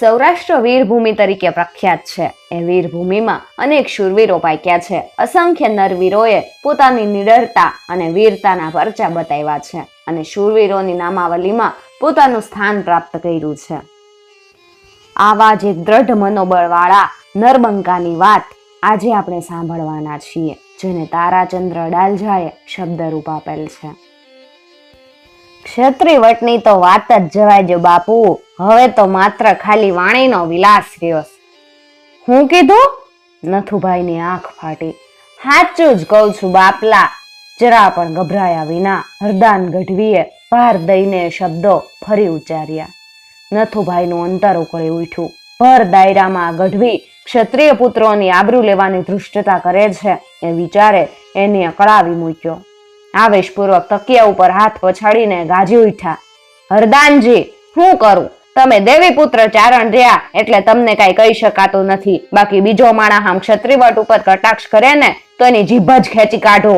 સૌરાષ્ટ્ર વીરભૂમિ તરીકે પ્રખ્યાત છે. એ વીરભૂમિમાં અનેક શૂરવીરો પાક્યા છે. અસંખ્ય નરવીરોએ પોતાની નિડરતા અને વીરતાના પરચા બતાવ્યા છે અને શૂરવીરોની નામાવલીમાં પોતાનું સ્થાન પ્રાપ્ત કર્યું છે. આવા જે દ્રઢ મનોબળવાળા નરબંકાની વાત આજે આપણે સાંભળવાના છીએ, જેને તારાચંદ્ર ડાલજાએ શબ્દરૂપ આપેલ છે. ક્ષત્રિય વટની તો વાત જ જવાય જો બાપુ. હવે તો માત્ર ખાલી વાણીનો વિલાસ રહ્યો હું કીધું? નથુભાઈની આંખ ફાટી. સાચું જ કહું છું બાપલા. જરા પણ ગભરાયા વિના હરદાન ગઢવીએ ભાર દઈને શબ્દો ફરી ઉચ્ચાર્યા. નથુભાઈનું અંતર ઉકળી ઉઠ્યું. ભર દાયરામાં ગઢવી ક્ષત્રિય પુત્રોની આબરૂ લેવાની ધૃષ્ટતા કરે છે એ વિચારે એની અકળાવી મૂક્યો. આવેશપૂર્વક તકિયા ઉપર હાથ પછાડીને ગાજી ઉઠ્યા. હરદાનજી શું કરું? તમે દેવી પુત્ર ચારણ રહ્યા એટલે તમને કઈ કહી શકાતું નથી. બાકી બીજો માણા આમ ક્ષત્રિવટ ઉપર કટાક્ષ કરે ને, તો એની જીભ જ ખેંચી કાઢો.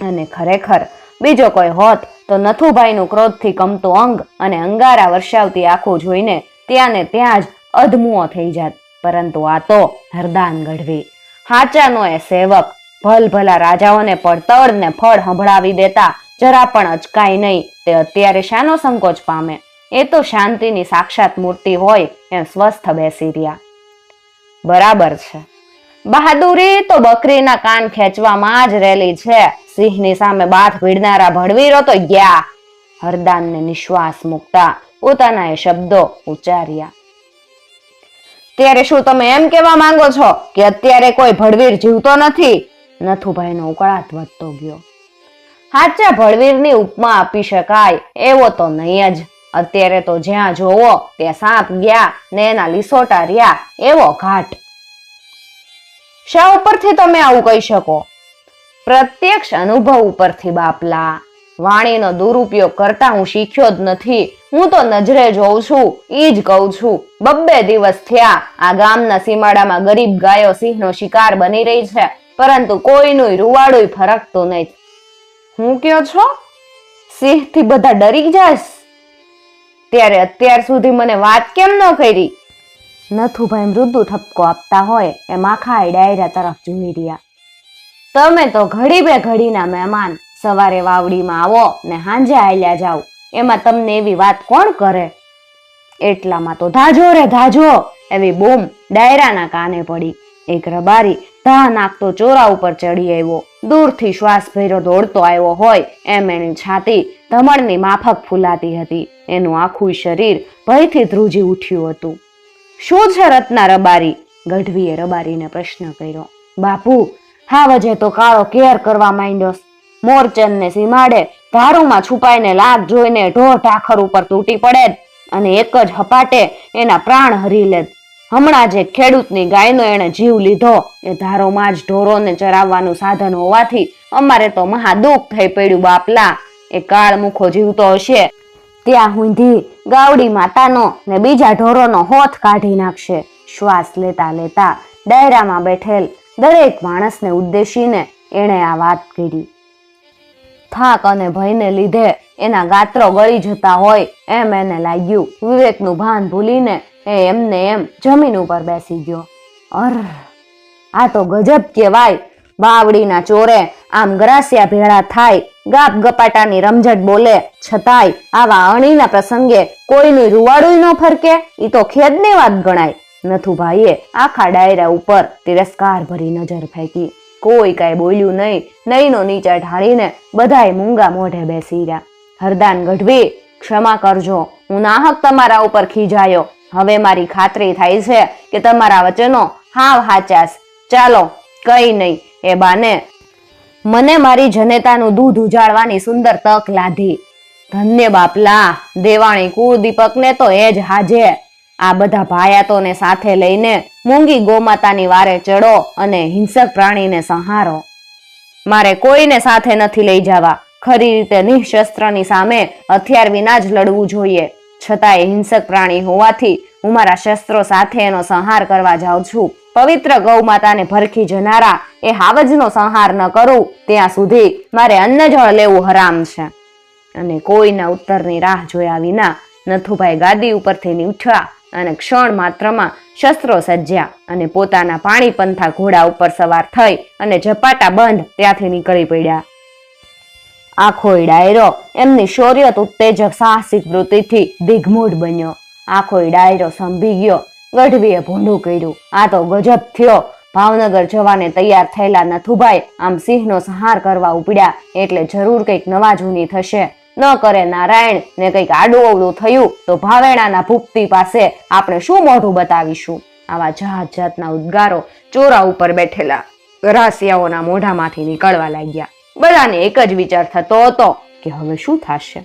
અને ખરેખર, બીજો કોઈ હોત તો નથુભાઈનું ક્રોધથી કમતું અંગ અને અંગારા વર્ષાવતી આંખો જોઈને ત્યાં ને ત્યાં જ અધમુઓ થઈ જાત. પરંતુ આ તો હરદાન ગઢવી. હાચાનો એ સેવક ભલ ભલા રાજાઓને પડતર ને ફળ સંભળાવી દેતા જરા પણ અચકાય નહીં. તે અત્યારે શાનો સંકોચ પામે. એ તો શાંતિની સાક્ષાત મૂર્તિ હોય એમ સ્વસ્થ બેસી રહ્યા. બરાબર છે. બહાદુરી તો બકરીના કાન ખેંચવામાં જ રહેલી છે. સિંહની સામે બાથ ભીડનારા ભડવીરો તો ગયા. હરદાનને નિશ્વાસ મૂકતા પોતાના એ શબ્દો ઉચ્ચાર્યા. ત્યારે શું તમે એમ કહેવા માંગો છો કે અત્યારે કોઈ ભડવીર જીવતો નથી? નથુભાઈનો ઉકળાટ વધતો ગયો. સાચા ભળવીરની ઉપમા આપી શકાય, એવો તો નહીં જ. અત્યારે તો જ્યાં જોવો ત્યાં સાપ ગયા ને એના લીસોટા રહ્યા, એવો ઘાટ. શા ઉપરથી તમે આવું કહી શકો? પ્રત્યક્ષ અનુભવ ઉપરથી, બાપલા. વાણીનો દુરુપયોગ કરતા હું શીખ્યો જ નથી. હું તો નજરે જોઉં છું, ઈ જ કહું છું. બબ્બે દિવસ થયા, આ ગામના સીમાડામાં ગરીબ ગાયો સિંહનો શિકાર બની રહી છે. પરંતુ કોઈનું રૂવાડું ફરકતું નહીં. હું કયો છો? સિંહથી બધા ડરી જાશ? ત્યારે અત્યાર સુધી મને વાત કેમ ન કરી? નથુભાઈ મૃદુ ઠપકો આપતા હોય એ માખાએ ડાયરા તરફ જોઈ રહ્યા. તમે તો ઘડી બે ઘડીના મહેમાન, સવારે વાવડીમાં આવો ને હાંજે આયલા જાઓ, એમાં તમને એવી વાત કોણ કરે? એટલામાં તો ધાજો રે ધાજો, એવી બૂમ ડાયરાના કાને પડી. એક રબારી ધા નાખતો ચોરા ઉપર ચડી આવ્યો. દૂરથી શ્વાસ ભર્યો દોડતો આવ્યો હોય એમ એની છાતી ધમણની માફક ફૂલાતી હતી. એનું આખું શરીર ભયથી ધ્રુજી ઉઠ્યું હતું. શું છે રત્ના રબારી? ગઢવીએ રબારીને પ્રશ્ન કર્યો. બાપુ, હા વજે તો કાળો કેર કરવા માંડ્યો મોરચંદને સીમાડે ધારુમાં છુપાઈને લાગ જોઈને ઢોર ઢાખર ઉપર તૂટી પડે અને એક જ હપાટે એના પ્રાણ હરી લે હમણાં જે ખેડૂતની ગાયનો એણે જીવ લીધો, એ ધારોમાં જ ઢોરોને ચરાવવાનું સાધન હોવાથી અમારે તો મહા થઈ પડ્યું બાપલા. એ કાળ મુખો જીવતો હશે. ત્યાં હુંધી ગાવડી માતાનો ને બીજા ઢોરોનો હોથ કાઢી નાખશે. શ્વાસ લેતા લેતા ડાયરામાં બેઠેલ દરેક માણસને ઉદ્દેશીને એણે આ વાત કરી. થાક અને ભયને લીધે એના ગાત્રો ગળી જતા હોય એમ એને લાગ્યું. વિવેકનું ભાન ભૂલીને એ એમને એમ જમીન ઉપર બેસી ગયો. અર, આ તો ગજબ કહેવાય. બાવડીના ચોરે આમ ગ્રાસિયા ભેળા થાય, ગાપ ગપાટાની રમઝટ બોલે. છતાંય આવા અણીના પ્રસંગે કોઈનું રૂવાડું ન ફરકે એ તો ખેદની વાત ગણાય. નથુભાઈએ આખા ડાયરા ઉપર તિરસ્કાર ભરી નજર ફેંકી. કોઈ કાંઈ બોલ્યું નહીં. નહીંનો નીચે ઢાળીને બધાય મૂંગા મોઢે બેસી રહ્યા. હરદાન ગઢવી, ક્ષમા કરજો. હું નાહક તમારા ઉપર ખીજાયો. હવે મારી ખાતરી થાય છે કે તમારા વચનો હાવ હાચાસ ચાલો, કઈ નહીં, એ બાને. મને મારી જનેતાનું દૂધ ઉજાડવાની સુંદર તક લાધી. ધન્ય બાપલા, દેવાણી કુળ દીપકને તો એ જ હાજે. આ બધા ભાયાતોને સાથે લઈને મૂંગી ગોમાતાની વારે ચડો અને હિંસક પ્રાણીને સંહારો. મારે કોઈને સાથે નથી લઈ જવા. ખરી રીતે નિઃશસ્ત્રની સામે હથિયાર વિના જ લડવું જોઈએ. છતાં એ હિંસક પ્રાણી હોવાથી હું મારા શસ્ત્રો સાથે એનો સંહાર કરવા જાઉં છું. પવિત્ર ગૌ માતાને ભરખી જનારા એ હાવજનો સંહાર ન કરું. ત્યાં સુધી મારે અન્ન જળ લેવું હરામ છે. અને કોઈના ઉત્તરની રાહ જોયા વિના નથુભાઈ ગાદી ઉપરથી ઉઠ્યા અને ક્ષણ માત્રમાં શસ્ત્રો સજ્યા અને પોતાના પાણી પંથા ઘોડા ઉપર સવાર થઈ અને ઝપાટા બંધ ત્યાંથી નીકળી પડ્યા. આખો ડાયરો એમની શૌર્યત ઉત્તેજક સાહસિક વૃત્તિથી દિગ્મૂઢ બન્યો. આખો ડાયરો સંભી ગયો. ગઢવીએ ભૂંડું કર્યું. આ તો ગજબ થયો. ભાવનગર જવાને તૈયાર થયેલા નથુભાઈ આમ સિંહનો સંહાર કરવા ઉપડ્યા એટલે જરૂર કંઈક નવા જૂની થશે. ન કરે નારાયણ ને કંઈક આડું અવળું થયું તો ભાવેણાના ભૂપતિ પાસે આપણે શું મોઢું બતાવીશું? આવા જાત જાતના ઉદ્ગારો ચોરા ઉપર બેઠેલા રાસિયાઓના મોઢામાંથી નીકળવા લાગ્યા. બધાને એક જ વિચાર થતો હતો કે હવે શું થશે?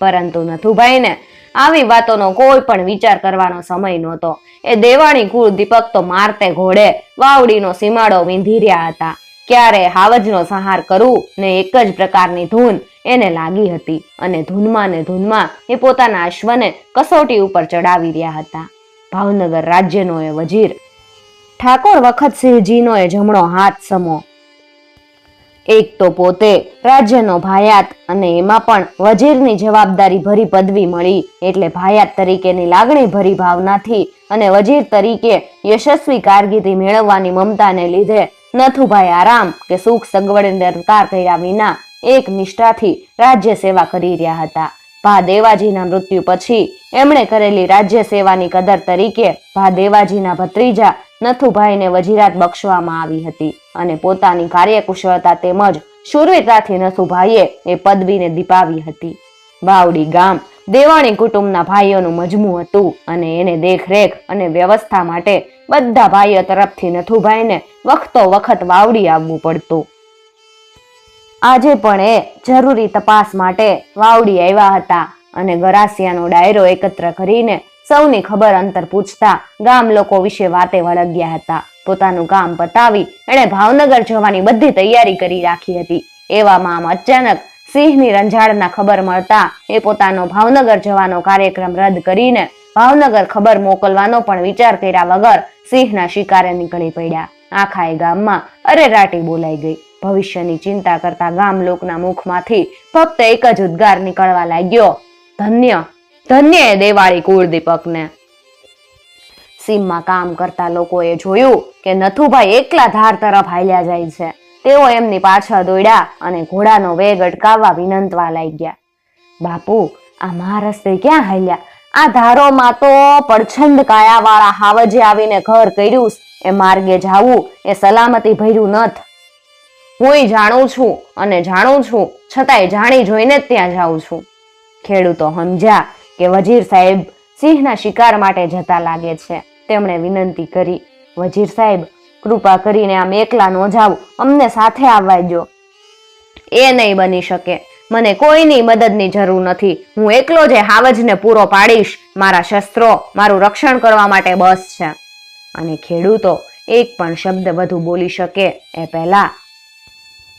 પરંતુ નથુભાઈને આવી વાતોનો કોઈ પણ વિચાર કરવાનો સમય નહોતો. એ દેવાણી કુળ દીપક તો મારતે ઘોડે વાવડીનો સીમાડો વીંધી રહ્યા હતા. ક્યારે હાવજનો સંહાર કરવું ને એક જ પ્રકારની ધૂન એને લાગી હતી અને ધૂનમાં ને ધૂનમાં એ પોતાના અશ્વને કસોટી ઉપર ચડાવી રહ્યા હતા. ભાવનગર રાજ્યનો એ વજીર ઠાકોર વખતસિંહજીનો એ જમણો હાથ સમો એક તો પોતે રાજ્યનો ભાયાત અને એમાં પણ વજીરની જવાબદારી ભરી પદવી મળી. એટલે ભાયાત તરીકેની લાગણી ભરી ભાવનાથી અને વજીર તરીકે યશસ્વી કારકિર્દી મેળવવાની મમતાને લીધે નથુભાઈ આરામ કે સુખ સગવડને દરકાર કર્યા વિના એક નિષ્ઠાથી રાજ્ય સેવા કરી રહ્યા હતા. ભા દેવાજીના મૃત્યુ પછી એમણે કરેલી રાજ્ય સેવાની કદર તરીકે ભા દેવાજીના ભત્રીજા નથુભાઈને વજીરાત બક્ષવામાં આવી હતી. અને પોતાની કાર્યકુશળતા તેમજ શૂરવીરતાથી નસુભાઈએ એ પદવીને દીપાવી હતી. વાવડી ગામ દેવાણી કુટુંબના ભાઈઓનું મજમું હતું અને એને દેખરેખ અને વ્યવસ્થા માટે બધા ભાઈઓ તરફથી નથુભાઈને વખતો વખત વાવડી આવવું પડતું. આજે પણ એ જરૂરી તપાસ માટે વાવડી આવ્યા હતા અને ગરાસિયાનો ડાયરો એકત્ર કરીને સૌની ખબર અંતર પૂછતા ગામ લોકો વિશે વાતે વળગ્યા હતા. પોતાનું કામ પતાવી એણે ભાવનગર જવાની બધી તૈયારી કરી રાખી હતી. એવામાં આમ અચાનક સિંહની રંજાડના ખબર મળતા એ પોતાનો ભાવનગર જવાનો કાર્યક્રમ રદ કરીને ભાવનગર ખબર મોકલવાનો પણ વિચાર કર્યા વગર સિંહના શિકારે નીકળી પડ્યા. આખા એ ગામમાં અરેરાટી બોલાઈ ગઈ. ભવિષ્યની ચિંતા કરતા ગામ લોકના મુખમાંથી ફક્ત એક જ ઉદ્ગાર નીકળવા લાગ્યો. ધન્ય ધન્ય એ દેવાળી કુળદીપકને. સીમમાં કામ કરતા લોકોએ જોયું કે નથુભાઈ એકલા ધાર તરફ હાલ્યા જાય છે. તેઓ એમની પાછળ દોડ્યા અને ઘોડાનો વેગ અટકાવવા વિનંતવા લાગ્યા. બાપુ, આ મહારસ્તે ક્યાં હાલ્યા? આ ધારોમાં તો પડછંદ કાયાવાળા હાવજે આવીને ઘર કર્યું એ માર્ગે જાવું, એ સલામતી ભર્યું નથ. હું જાણું છું અને જાણું છું, છતાંય જાણી જોઈને જ ત્યાં જાઉં છું. ખેડૂતો, સમજ્યા કે વજીર સાહેબ સિંહના શિકાર માટે જતા લાગે છે. તેમણે વિનંતી કરી, વજીર સાહેબ, કૃપા કરીને આમ એકલા ન જાવ અમને સાથે આવવા જો એ નહીં બની શકે. મને કોઈની મદદની જરૂર નથી. હું એકલો જ હાવજને પૂરો પાડીશ. મારા શસ્ત્રો, મારું રક્ષણ કરવા માટે બસ છે. અને ખેડૂતો એક પણ શબ્દ વધુ બોલી શકે એ પહેલા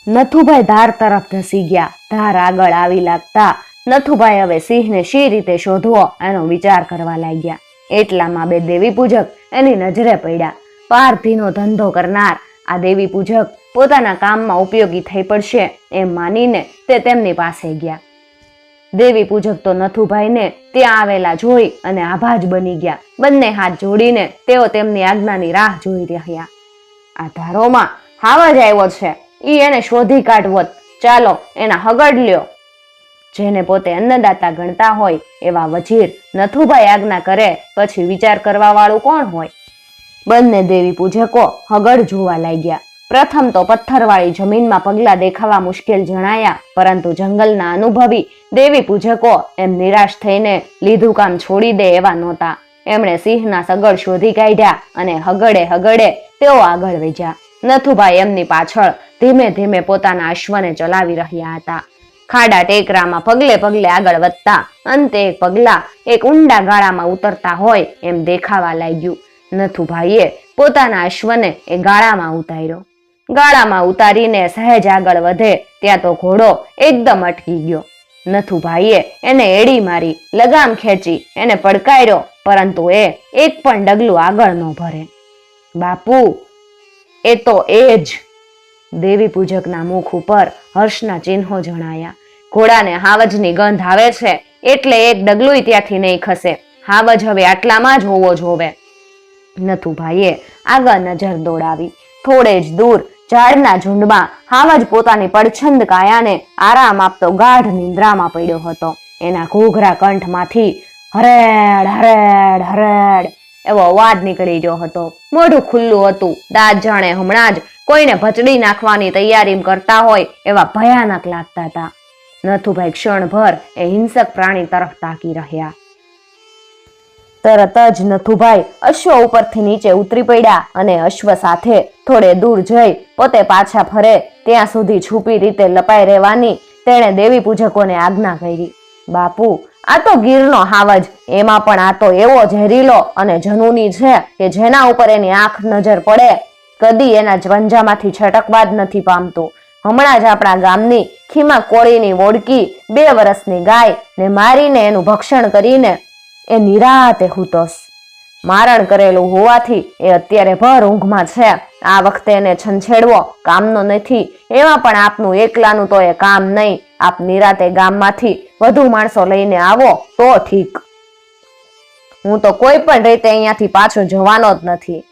નથુભાઈ ધાર તરફ ધસી ગયા. ધાર આગળ આવી લાગતા નથુભાઈ હવે સિંહને શી રીતે શોધવો એનો વિચાર કરવા લાગ્યા. એટલામાં બે દેવી પૂજક એની નજરે પડ્યા. પારધીનો ધંધો કરનાર આ દેવી પૂજક પોતાના કામમાં ઉપયોગી થઈ પડશે એમ માનીને તે તેમની પાસે ગયા. દેવી પૂજક તો નથુભાઈને ત્યાં આવેલા જોઈ અને આભાજ બની ગયા. બંને હાથ જોડીને તેઓ તેમની આજ્ઞાની રાહ જોઈ રહ્યા. આ ધારોમાં હાવજ આવ્યો છે. ઈ એને શોધી કાઢવો ચાલો એના હગડ લ્યો. જેને પોતે અન્નદાતા ગણતા હોય એવા વજીર નથુભાઈ આજ્ઞા કરે, પછી વિચાર કરવા વાળું કોણ હોય? બંને દેવી પૂજકો હગડ જોવા લાગ્યા. પ્રથમ તો પથ્થરવાળી જમીનમાં પગલા દેખાવા મુશ્કેલ જણાયા, પરંતુ જંગલના અનુભવી દેવી પૂજકો એમ નિરાશ થઈને લીધું કામ છોડી દે એવા નહોતા. એમણે સિંહના સગડ શોધી કાઢ્યા અને હગડે હગડે તેઓ આગળ વેજ્યા નથુભાઈ એમની પાછળ ધીમે ધીમે પોતાના અશ્વને ચલાવી રહ્યા હતા. ખાડા ટેકરામાં પગલે પગલે આગળ વધતા, અંતે પગલા એક ઊંડા ગાળામાં ઉતરતા હોય એમ દેખાવા લાગ્યું. નથુભાઈએ પોતાના અશ્વને એ ગાળામાં ઉતાર્યો. ગાળામાં ઉતારીને સહેજ આગળ વધે ત્યાં તો ઘોડો એકદમ અટકી ગયો. નથુભાઈએ એને એડી મારી, લગામ ખેંચી, એને પડકાર્યો, પરંતુ એ એક પણ ડગલું આગળ ન ભરે. બાપુ, એ તો એ જ. દેવી પૂજકના મુખ ઉપર હર્ષના ચિહ્નો જણાયા. ઘોડાને હાવજની ગંધ આવે છે, એટલે એક ડગલું ત્યાંથી નહીં ખસે. હાવજ હવે આટલામાં જ હોવો જોવે. નથુભાઈએ આગળ નજર દોડાવી. થોડે જ દૂર, ઝાડના ઝુંડમાં હાવજ પોતાની પડછંદ કાયાને આરામ આપતો ગાઢ નિંદ્રામાં પડ્યો હતો. એના ઘોઘરા કંઠમાંથી હરેડ હરેડ હરેડ એવો અવાજ નીકળી ગયો હતો. મોઢું ખુલ્લું હતું. દાંત જાણે હમણાં જ કોઈને ભચડી નાખવાની તૈયારી કરતા હોય એવા ભયાનક લાગતા હતા. નથુભાઈ ક્ષણભર એ હિંસક પ્રાણી તરફ તાકી રહ્યા. તરત જ નથુભાઈ અશ્વ ઉપરથી નીચે ઉતરી પડ્યા અને અશ્વ સાથે થોડે દૂર જઈ પોતે પાછા ફરે ત્યાં સુધી છુપી રીતે લપાઈ રહેવાની તેણે દેવી પૂજકોને આજ્ઞા કરી. બાપુ, આ તો ગીરનો હાવજ, એમાં પણ આ તો એવો ઝેરીલો અને જનૂની છે કે જેના ઉપર એની આંખ નજર પડે, કદી એના પંજામાંથી છટકવા જ નથી પામતું. હમણાં જ આપણા ગામની ખીમા કોળીની વોડકી બે વર્ષની ગાય ને મારીને એનું ભક્ષણ કરીને એ નિરાતે હુતોસ. મારણ કરેલું હોવાથી એ અત્યારે ભર ઊંઘમાં છે. આ વખતે એને છંછેડવો કામનો નથી. એમાં પણ આપનું એકલાનું તો એ કામ નહીં. આપ નિરાતે ગામમાંથી વધુ માણસો લઈને આવો તો ઠીક. હું તો કોઈ પણ રીતે અહીંયાથી પાછો જવાનો જ નથી.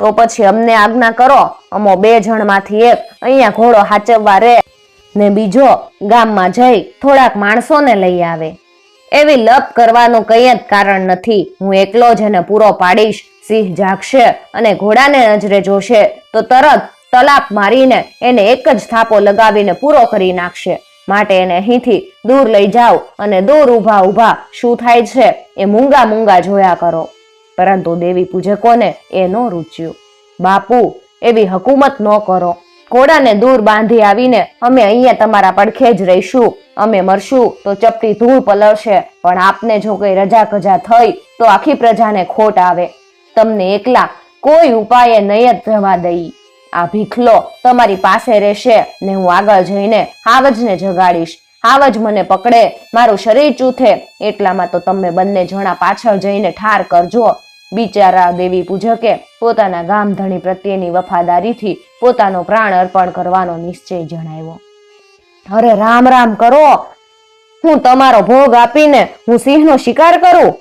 તો પછી અમને આજ્ઞા કરો, અમો બે જણમાંથી એક અહીંયા ઘોડો હાચવવા રે ને બીજો ગામમાં જઈ થોડાક માણસોને લઈ આવે. એવી લપ કરવાનું કંઈ જ કારણ નથી. હું એકલો જ એને પૂરો પાડીશ, સિંહ જાગશે અને ઘોડાને નજરે જોશે, તો તરત તલાપ મારીને એને એક જ થાપો લગાવીને પૂરો કરી નાખશે. માટે એને અહીંથી દૂર લઈ જાઓ અને દૂર ઊભા ઊભા શું થાય છે એ મૂંગા મૂંગા જોયા કરો. પરંતુ દેવી પૂજકોને એ ન રૂચ્યું. બાપુ, એવી હકુમત ન કરો. ઘોડાને દૂર બાંધી આવીને અમે અહીંયા તમારા પડખે જ રહીશું. અમે મરશું તો ચપટી ધૂળ પલળશે. પણ આપને જો કઈ રજા કજા થઈ તો આખી પ્રજાને ખોટ આવે. તમને એકલા કોઈ ઉપાયે નહીં જ દઈ. આ ભીખલો તમારી પાસે રહેશે ને હું આગળ જઈને હાવજને જગાડીશ. હાવજ મને પકડે. મારું શરીર ચૂથે. એટલામાં તો તમે બંને જણા પાછળ જઈને ઠાર કરજો. બિચારા દેવી પૂજકે પોતાના ગામધણી પ્રત્યેની વફાદારીથી પોતાનો પ્રાણ અર્પણ કરવાનો નિશ્ચય જણાવ્યો. અરે રામ રામ કરો. હું તમારો ભોગ આપીને હું સિંહનો શિકાર કરું?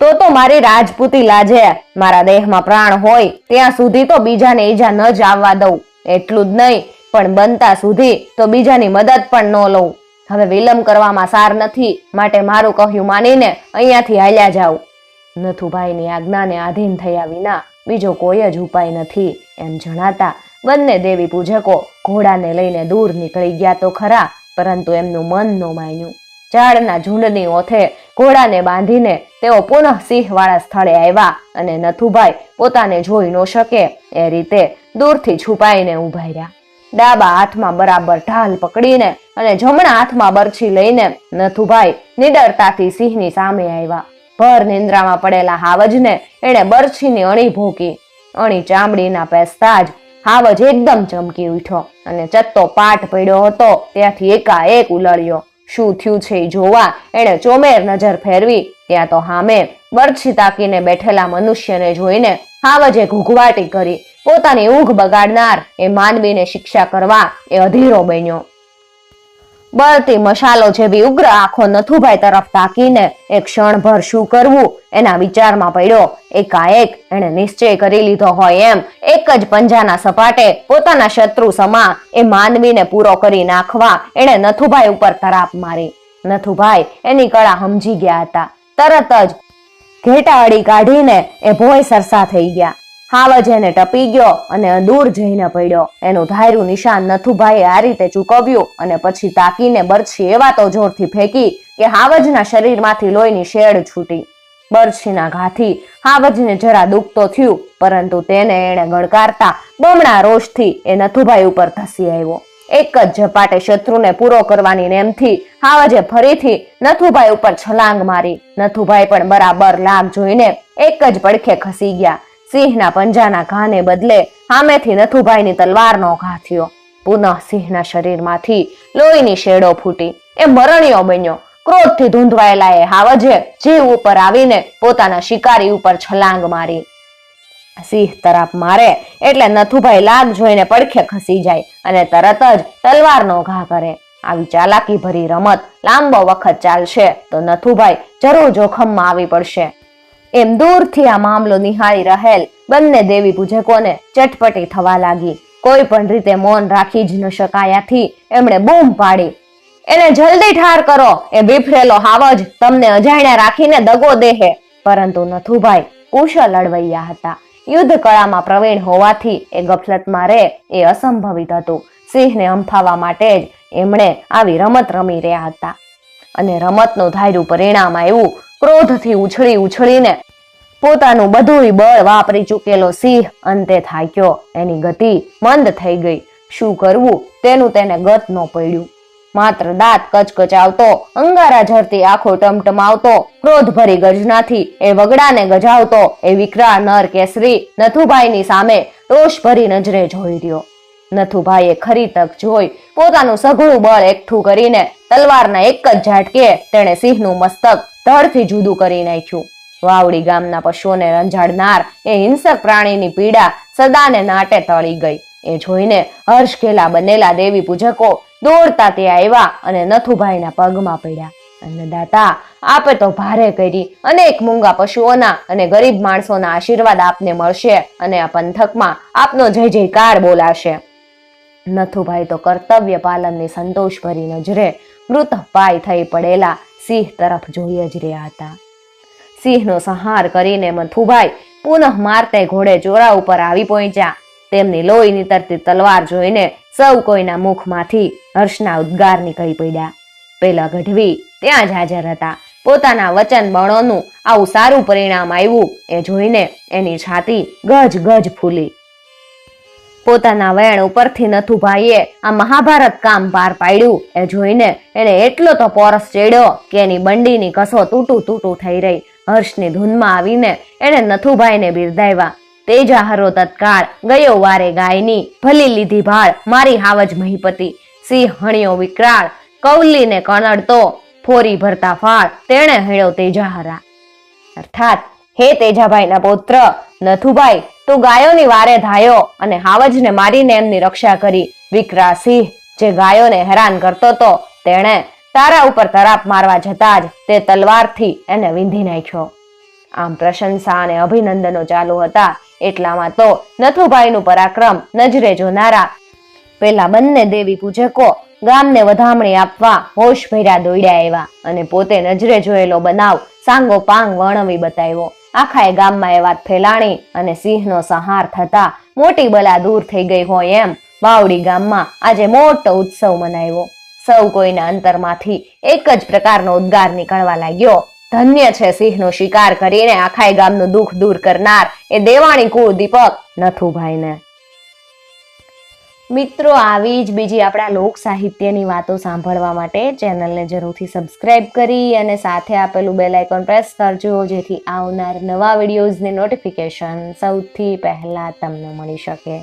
તો તો મારી રાજપૂતી લાજે. મારા દેહમાં પ્રાણ હોય, ત્યાં સુધી તો બીજાને ઈજા ન જ આવવા દઉં. એટલું જ નહીં, પણ બનતા સુધી તો બીજાની મદદ પણ ન લઉં. હવે વિલંબ કરવામાં સાર નથી, માટે મારું કહ્યું માનીને અહીંયાથી હાલ્યા જાઉં. નથુભાઈની આજ્ઞાને આધીન થયા વિના બીજો કોઈ જ ઉપાય નથી. એમ જણાતા બંને દેવી પૂજકો ઘોડાને લઈને દૂર નીકળી ગયા તો ખરા, પરંતુ એમનું મન ન માન્યું. ઝાડના ઝુંડની ઓથે ઘોડાને બાંધીને તેઓ પુનઃ સિંહવાળા સ્થળે આવ્યા અને નથુભાઈ પોતાને જોઈ ન શકે. એ રીતે દૂરથી છુપાઈને ઊભા રહ્યા. ડાબા હાથમાં બરાબર ઢાલ પકડીને અને જમણા હાથમાં બરછી લઈને નથુભાઈ નિડરતાથી સિંહની સામે આવ્યા. ભર નિંદ્રામાં પડેલા હાવજને એણે બરછીની અણી ભૂકી. અણી ચામડીના પેસતા જ હાવજ એકદમ ચમકી ઉઠ્યો અને ચત્તો પાટ પડ્યો હતો. ત્યાંથી એકાએક ઉલળ્યો. શું થયું છે એ જોવા એણે ચોમેર નજર ફેરવી. ત્યાં તો હામે બરછી તાકીને બેઠેલા મનુષ્યને જોઈને હાવજે ઘૂઘવાટી કરી. પોતાની ઊંઘ બગાડનાર એ માનવીને શિક્ષા કરવા એ અધીરો બન્યો. બળતી મશાલો જેવી ઉગ્ર આંખો નથુભાઈ તરફ તાકીને એક ક્ષણભર શું કરવું એના વિચારમાં પડ્યો. એકાએક એણે નિશ્ચય કરી લીધો હોય એમ. એક જ પંજાના સપાટે પોતાના શત્રુ સમા એ માનવીને પૂરો કરી નાખવા એણે નથુભાઈ ઉપર તરાપ મારી. નથુભાઈ એની કળા સમજી ગયા હતા. તરત જ ઘેટા અડી કાઢીને એ ભોય સરસા થઈ ગયા. હાવજ એને ટપી ગયો અને દૂર જઈને પડ્યો. એનું ધાર્યું નિશાન નથુભાઈએ આ રીતે ચૂકવ્યું અને પછી તાકીને બરછી એવા તો જોરથી ફેંકી કે હાવજના શરીરમાંથી લોહીની શેડ છૂટી. બરછીના ઘાથી હાવજને જરા દુઃખ તો થયું, પરંતુ તેને એણે ગણકારતા બમણા રોષથી એ નથુભાઈ ઉપર ધસી આવ્યો. એક જ ઝપાટે શત્રુને પૂરો કરવાની નેમથી હાવજે ફરીથી નથુભાઈ ઉપર છલાંગ મારી. નથુભાઈ પણ બરાબર લાગ જોઈને એક જ પડખે ખસી ગયા. સિંહના પંજાના ઘાને બદલે સામેથી નથુભાઈની તલવારનો ઘા થયો. પુનઃ સિંહના શરીરમાંથી લોહીની શેડો ફૂટી. એ મરણીયો બન્યો. ક્રોધથી ધૂંધવાયેલા એ હાવજે જીવ ઉપર આવીને પોતાના શિકારી ઉપર છલાંગ મારી. સિંહ તરફ મારે એટલે નથુભાઈ લાગ જોઈને પડખે ખસી જાય અને તરત જ તલવારનો ઘા કરે. આવી ચાલાકી ભરી રમત લાંબો વખત ચાલશે તો નથુભાઈ જરૂર જોખમમાં આવી પડશે. એમ દૂરથી આ મામલો નિહાળી રહેલ બંને દેવી પૂજકોને ચટપટી થવા લાગી. કોઈ પણ રીતે મૌન રાખી જ ન શકાયાથી એમણે બૂમ પાડી. એને જલ્દી ઠાર કરો, એ બિફરેલો હાવજ તમને અજાણ્યા રાખીને દગો દેહે. પરંતુ નથુભાઈ કુશળ લડવૈયા હતા. યુદ્ધ કળામાં પ્રવીણ હોવાથી એ ગફલતમાં રહે એ અસંભવિત હતું. સિંહને અંફાવા માટે જ એમણે આવી રમત રમી રહ્યા હતા. અને રમતનું ધાર્યું પરિણામ આવ્યું ક્રોધથી ઉછળી ઉછળીને પોતાનું બધુંય બળ વાપરી ચૂકેલો સિંહ અંતે થાક્યો. એની ગતિ મંદ થઈ ગઈ. શું કરવું? તેનું તેને ગત ન પડ્યું. માત્ર દાંત કચકચાવતો, અંગારા ઝરતી આંખો ટમટમાવતો, ક્રોધભરી ગર્જનાથી એ વગડાને ગજાવતો, એ વિકરા નર કેસરી નથુભાઈની સામે રોષભરી નજરે જોઈ રહ્યો. નથુભાઈએ ખરી તક જોઈ પોતાનું સઘળું બળ એકઠું કરીને તલવારના એક જ ઝાટકે તેણે સિંહનું મસ્તક ધડથી જુદું કરી નાખ્યું. વાવડી ગામના પશુઓને રંજાડનાર એ હિંસક પ્રાણીની પીડા સદાને નાટે તળી ગઈ. એ જોઈને હર્ષઘેલા બનેલા દેવી પૂજકો દોડતા તે આવ્યા અને નથુભાઈના પગમાં પડ્યા. અન્નદાતા, આપે તો ભારે કરી અનેક મૂંગા પશુઓના અને ગરીબ માણસોના આશીર્વાદ આપને મળશે અને આ પંથકમાં આપનો જય જયકાર બોલાશે. નથુભાઈ તો કર્તવ્ય પાલનની સંતોષભરી નજરે મૃત પાય થઈ પડેલા સિંહ તરફ જોઈ જ રહ્યા હતા. સિંહનો સંહાર કરીને મથુભાઈ પુનઃ મારતે ઘોડે જોરા ઉપર આવી પહોંચ્યા. તેમની લોહી નીતરતી તલવાર જોઈને સૌ કોઈના મુખમાંથી હર્ષના ઉદ્ગાર નીકળી પડ્યા. પેલા ગઢવી ત્યાં જ હાજર હતા. પોતાના વચન બણોનું આવું સારું પરિણામ આવ્યું એ જોઈને એની છાતી ગજ ગજ ફૂલી. પોતાના વેણ ઉપરથી નથુભાઈએ આ મહાભારત કામ પાર પાડ્યું. એ જોઈને એને એટલો તો પોરસ ચડ્યો કે એની બંડીની કસો તૂટું તૂટું થઈ રહી. હર્ષની ધૂનમાં આવીને એણે નથુભાઈને બિરદાવ્યા. તે જાહરો તત્કાળ ગયો વારે ગાયની. ભલી લીધી ભાળ મારી હાવજ મહીપતિ. સિંહ હણ્યો વિકરાળ, કૌલીને કણડતો, ફોરી ભરતા ફાળ. તેણે હણ્યો તેજાહરા. અર્થાત, હે તેજાભાઈના પુત્ર, નથુભાઈ તું ગાયોની વારે ધાયો અને હાવજને મારીને એમની રક્ષા કરી. વિક્રાસિંહ, જે ગાયોને હેરાન કરતો તો તેણે તારા ઉપર તરાપ મારવા જતા જ તે તલવારથી એને વીંધી નાખ્યો. આમ પ્રશંસા અને અભિનંદનો ચાલુ હતા. એટલામાં તો નથુભાઈનું પરાક્રમ નજરે જોનારા પેલા બંને દેવી પૂજકો ગામને વધામણી આપવા હોશ ભર્યા દોડ્યા આવ્યા અને પોતે નજરે જોયેલો બનાવ સાંગો પાંગ વર્ણવી બતાવ્યો. આખાએ ગામમાં એ વાત ફેલાણી અને સિંહનો સંહાર થતા મોટી બલા દૂર થઈ ગઈ હોય એમ વાવડી ગામમાં આજે મોટો ઉત્સવ મનાવ્યો. સૌ કોઈના અંતરમાંથી એક જ પ્રકારનો ઉદ્ગાર નીકળવા લાગ્યો. ધન્ય છે સિંહનો શિકાર કરીને આખાય ગામનું દુઃખ દૂર કરનાર એ દેવાણી કુળ દીપક નથુભાઈને. મિત્રો, આવી જ બીજી આપણા લોક સાહિત્યની વાતો સાંભળવા માટે ચેનલને જરૂરથી સબસ્ક્રાઇબ કરી અને સાથે આપેલું બેલ આઇકોન પ્રેસ કરજો, જેથી આવનાર નવા વિડીયોઝની નોટિફિકેશન સૌથી પહેલાં તમને મળી શકે.